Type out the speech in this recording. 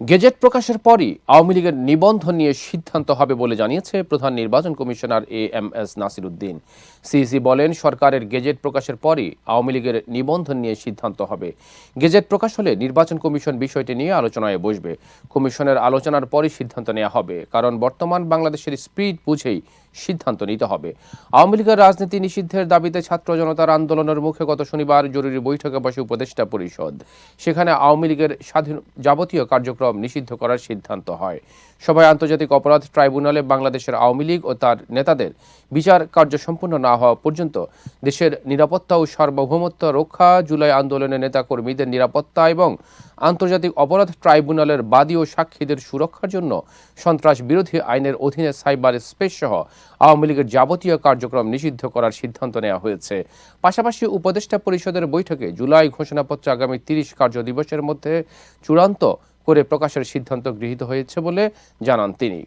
Gazette প্রকাশের পরই আওয়ামী লীগের নিবন্ধন নিয়ে সিদ্ধান্ত হবে বলে জানিয়েছে প্রধান নির্বাচন commissioner A M S Nasir Uddin CEC বলেন, সরকারের গেজেট প্রকাশের পরই আওয়ামী লীগের নিবন্ধন নিয়ে সিদ্ধান্ত হবে। গেজেট প্রকাশ হলে নির্বাচন কমিশন বিষয়টি নিয়ে আলোচনায় বসবে। কমিশনের আলোচনার পরই সিদ্ধান্ত নেওয়া হবে, কারণ বর্তমান বাংলাদেশের স্পিড বুঝেই সিদ্ধান্ত নিতে হবে। আওয়ামী লীগের রাজনীতি নিষিদ্ধের দাবিতে ছাত্র জনতার আন্দোলনের মুখে গত শনিবার জরুরি বৈঠকে বসে উপদেষ্টা পরিষদ। সেখানে আওয়ামী লীগের স্বাধীন যাবতীয় কার্যক্রম নিষিদ্ধ করার সিদ্ধান্ত হয়। সভায় আন্তর্জাতিক অপরাধ ট্রাইব্যুনালে বাংলাদেশের আওয়ামী লীগ ও তার নেতাদের বিচার কার্য সম্পন্ন না হওয়া পর্যন্ত দেশের নিরাপত্তা ও সার্বভৌমত্ব রক্ষা, জুলাই আন্দোলনের নেতাকর্মীদের নিরাপত্তা এবং আন্তর্জাতিক অপরাধ ট্রাইব্যুনালের বাদী ও সাক্ষীদের সুরক্ষার জন্য সন্ত্রাস বিরোধী আইনের অধীনে সাইবার স্পেস সহ আওয়ামী লীগের যাবতীয় কার্যক্রম নিষিদ্ধ করার সিদ্ধান্ত নেওয়া হয়েছে। পাশাপাশি উপদেষ্টা পরিষদের বৈঠকে জুলাই ঘোষণাপত্র আগামী তিরিশ কার্য দিবসের মধ্যে চূড়ান্ত করে প্রকাশের সিদ্ধান্ত গৃহীত হয়েছে বলে জানান তিনি।